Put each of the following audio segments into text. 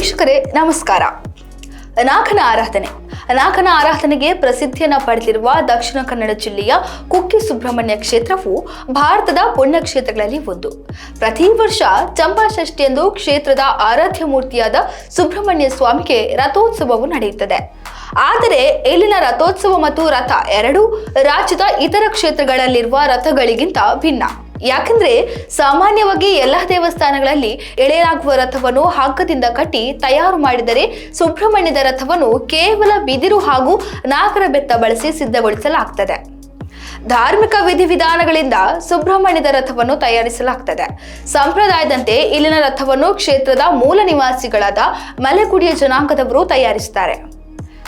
ವೀಕ್ಷಕರೇ, ನಮಸ್ಕಾರ. ನಾಗನ ಆರಾಧನೆ. ನಾಗನ ಆರಾಧನೆಗೆ ಪ್ರಸಿದ್ಧಿಯನ್ನು ಪಡೆದಿರುವ ದಕ್ಷಿಣ ಕನ್ನಡ ಜಿಲ್ಲೆಯ ಕುಕ್ಕೆ ಸುಬ್ರಹ್ಮಣ್ಯ ಕ್ಷೇತ್ರವು ಭಾರತದ ಪುಣ್ಯಕ್ಷೇತ್ರಗಳಲ್ಲಿ ಒಂದು. ಪ್ರತಿ ವರ್ಷ ಚಂಪಾಷಷ್ಠಿಯಂದು ಕ್ಷೇತ್ರದ ಆರಾಧ್ಯ ಮೂರ್ತಿಯಾದ ಸುಬ್ರಹ್ಮಣ್ಯ ಸ್ವಾಮಿಗೆ ರಥೋತ್ಸವವು ನಡೆಯುತ್ತದೆ. ಆದರೆ, ಇಲ್ಲಿನ ರಥೋತ್ಸವ ಮತ್ತು ರಥ ಎರಡೂ ರಾಜ್ಯದ ಇತರ ಕ್ಷೇತ್ರಗಳಲ್ಲಿರುವ ರಥಗಳಿಗಿಂತ ಭಿನ್ನ. ಯಾಕಂದ್ರೆ ಸಾಮಾನ್ಯವಾಗಿ ಎಲ್ಲ ದೇವಸ್ಥಾನಗಳಲ್ಲಿ ಎಳೆಯಲಾಗುವ ರಥವನ್ನು ಹಗ್ಗದಿಂದ ಕಟ್ಟಿ ತಯಾರು ಮಾಡಿದರೆ ಸುಬ್ರಹ್ಮಣ್ಯದ ರಥವನ್ನು ಕೇವಲ ಬಿದಿರು ಹಾಗೂ ನಾಗರ ಬೆತ್ತ ಬಳಸಿ ಸಿದ್ಧಗೊಳಿಸಲಾಗ್ತದೆ. ಧಾರ್ಮಿಕ ವಿಧಿವಿಧಾನಗಳಿಂದ ಸುಬ್ರಹ್ಮಣ್ಯದ ರಥವನ್ನು ತಯಾರಿಸಲಾಗ್ತದೆ. ಸಂಪ್ರದಾಯದಂತೆ ಇಲ್ಲಿನ ರಥವನ್ನು ಕ್ಷೇತ್ರದ ಮೂಲ ನಿವಾಸಿಗಳಾದ ಮಲೆಕುಡಿಯ ಜನಾಂಗದವರು ತಯಾರಿಸುತ್ತಾರೆ.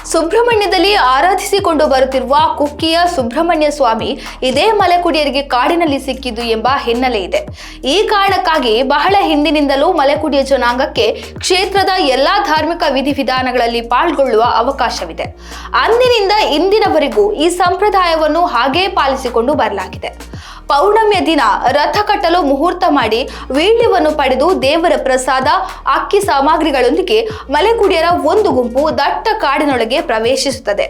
ಸುಬ್ರಹ್ಮಣ್ಯದಲ್ಲಿ ಆರಾಧಿಸಿಕೊಂಡು ಬರುತ್ತಿರುವ ಕುಕ್ಕಿಯ ಸುಬ್ರಹ್ಮಣ್ಯ ಸ್ವಾಮಿ ಇದೇ ಮಲೆಕುಡಿಯರಿಗೆ ಕಾಡಿನಲ್ಲಿ ಸಿಕ್ಕಿದ್ದು ಎಂಬ ಹಿನ್ನೆಲೆ ಇದೆ. ಈ ಕಾರಣಕ್ಕಾಗಿ ಬಹಳ ಹಿಂದಿನಿಂದಲೂ ಮಲೆಕುಡಿಯ ಜನಾಂಗಕ್ಕೆ ಕ್ಷೇತ್ರದ ಎಲ್ಲಾ ಧಾರ್ಮಿಕ ವಿಧಿವಿಧಾನಗಳಲ್ಲಿ ಪಾಲ್ಗೊಳ್ಳುವ ಅವಕಾಶವಿದೆ. ಅಂದಿನಿಂದ ಇಂದಿನವರೆಗೂ ಈ ಸಂಪ್ರದಾಯವನ್ನು ಹಾಗೇ ಪಾಲಿಸಿಕೊಂಡು ಬರಲಾಗಿದೆ. ಪೌರ್ಣಮಿಯ ದಿನ ರಥ ಕಟ್ಟಲು ಮುಹೂರ್ತ ಮಾಡಿ ವೀಳ್ಯವನ್ನು ಪಡೆದು ದೇವರ ಪ್ರಸಾದ, ಅಕ್ಕಿ ಸಾಮಗ್ರಿಗಳೊಂದಿಗೆ ಮಲೆಕುಡಿಯರ ಒಂದು ಗುಂಪು ದಟ್ಟ ಕಾಡಿನೊಳಗೆ ಪ್ರವೇಶಿಸುತ್ತದೆ.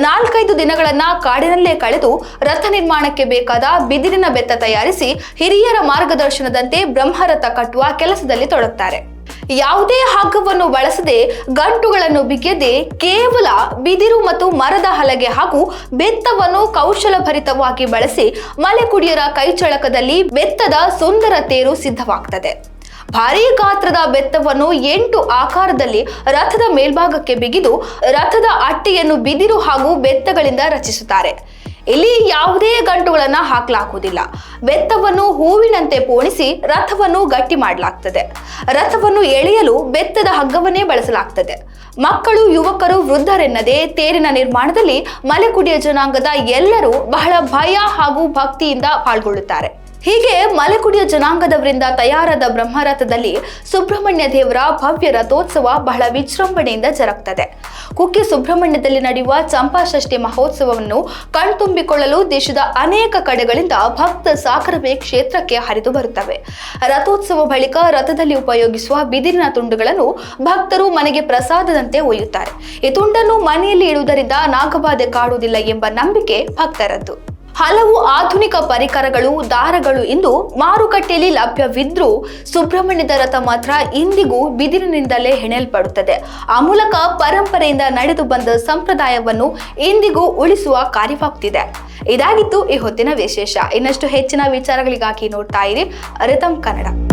ನಾಲ್ಕೈದು ದಿನಗಳನ್ನ ಕಾಡಿನಲ್ಲೇ ಕಳೆದು ರಥ ನಿರ್ಮಾಣಕ್ಕೆ ಬೇಕಾದ ಬಿದಿರಿನ ಬೆತ್ತ ತಯಾರಿಸಿ ಹಿರಿಯರ ಮಾರ್ಗದರ್ಶನದಂತೆ ಬ್ರಹ್ಮರಥ ಕಟ್ಟುವ ಕೆಲಸದಲ್ಲಿ ತೊಡಗುತ್ತಾರೆ ಯಾವುದೇ ಹಗ್ಗವನ್ನು ಬಳಸದೆ ಗಂಟುಗಳನ್ನು ಬಿಗಿಯದೆ ಕೇವಲ ಬಿದಿರು ಮತ್ತು ಮರದ ಹಲಗೆ ಹಾಗೂ ಬೆತ್ತವನ್ನು ಕೌಶಲಭರಿತವಾಗಿ ಬಳಸಿ ಮಲೆಕುಡಿಯರ ಕೈಚಳಕದಲ್ಲಿ ಬೆತ್ತದ ಸುಂದರ ತೇರು ಸಿದ್ಧವಾಗ್ತದೆ. ಭಾರೀ ಗಾತ್ರದ ಬೆತ್ತವನ್ನು ಎಂಟು ಆಕಾರದಲ್ಲಿ ರಥದ ಮೇಲ್ಭಾಗಕ್ಕೆ ಬಿಗಿದು ರಥದ ಅಟ್ಟಿಯನ್ನು ಬಿದಿರು ಹಾಗೂ ಬೆತ್ತಗಳಿಂದ ರಚಿಸುತ್ತಾರೆ. ಇಲ್ಲಿ ಯಾವುದೇ ಗಂಟುಗಳನ್ನ ಹಾಕಲಾಗುವುದಿಲ್ಲ. ಬೆತ್ತವನ್ನು ಹೂವಿನಂತೆ ಪೋಣಿಸಿ ರಥವನ್ನು ಗಟ್ಟಿ ಮಾಡಲಾಗ್ತದೆ. ರಥವನ್ನು ಎಳೆಯಲು ಬೆತ್ತದ ಹಗ್ಗವನ್ನೇ ಬಳಸಲಾಗ್ತದೆ. ಮಕ್ಕಳು, ಯುವಕರು, ವೃದ್ಧರೆನ್ನದೇ ತೇರಿನ ನಿರ್ಮಾಣದಲ್ಲಿ ಮಲೆಕುಡಿಯ ಜನಾಂಗದ ಎಲ್ಲರೂ ಬಹಳ ಭಯ ಹಾಗೂ ಭಕ್ತಿಯಿಂದ ಪಾಲ್ಗೊಳ್ಳುತ್ತಾರೆ. ಹೀಗೆ ಮಲೆಕುಡಿಯ ಜನಾಂಗದವರಿಂದ ತಯಾರಾದ ಬ್ರಹ್ಮರಥದಲ್ಲಿ ಸುಬ್ರಹ್ಮಣ್ಯ ದೇವರ ಭವ್ಯ ರಥೋತ್ಸವ ಬಹಳ ವಿಜೃಂಭಣೆಯಿಂದ ಜರುಗ್ತದೆ. ಕುಕ್ಕೆ ಸುಬ್ರಹ್ಮಣ್ಯದಲ್ಲಿ ನಡೆಯುವ ಚಂಪಾಷಷ್ಠಿ ಮಹೋತ್ಸವವನ್ನು ಕಣ್ತುಂಬಿಕೊಳ್ಳಲು ದೇಶದ ಅನೇಕ ಕಡೆಗಳಿಂದ ಭಕ್ತ ಸಾಕರವೇ ಕ್ಷೇತ್ರಕ್ಕೆ ಹರಿದು ಬರುತ್ತವೆ. ರಥೋತ್ಸವ ಬಳಿಕ ರಥದಲ್ಲಿ ಉಪಯೋಗಿಸುವ ಬಿದಿರಿನ ತುಂಡುಗಳನ್ನು ಭಕ್ತರು ಮನೆಗೆ ಪ್ರಸಾದದಂತೆ ಒಯ್ಯುತ್ತಾರೆ. ಈ ತುಂಡನ್ನು ಮನೆಯಲ್ಲಿ ಇಡುವುದರಿಂದ ನಾಗಬಾಧೆ ಕಾಡುವುದಿಲ್ಲ ಎಂಬ ನಂಬಿಕೆ ಭಕ್ತರದ್ದು. ಹಲವು ಆಧುನಿಕ ಪರಿಕರಗಳು, ದಾರಗಳು ಇಂದು ಮಾರುಕಟ್ಟೆಯಲ್ಲಿ ಲಭ್ಯವಿದ್ರೂ ಸುಬ್ರಹ್ಮಣ್ಯದ ರಥ ಮಾತ್ರ ಇಂದಿಗೂ ಬಿದಿರಿನಿಂದಲೇ ಹೆಣೆಯಲ್ಪಡುತ್ತದೆ. ಆ ಮೂಲಕ ಪರಂಪರೆಯಿಂದ ನಡೆದು ಬಂದ ಸಂಪ್ರದಾಯವನ್ನು ಇಂದಿಗೂ ಉಳಿಸುವ ಕಾರ್ಯವಾಗುತ್ತಿದೆ ಇದಾಗಿತ್ತು ಈ ಹೊತ್ತಿನ ವಿಶೇಷ. ಇನ್ನಷ್ಟು ಹೆಚ್ಚಿನ ವಿಚಾರಗಳಿಗಾಗಿ ನೋಡ್ತಾ ಇರಿ ರಿತಮ್ ಕನ್ನಡ.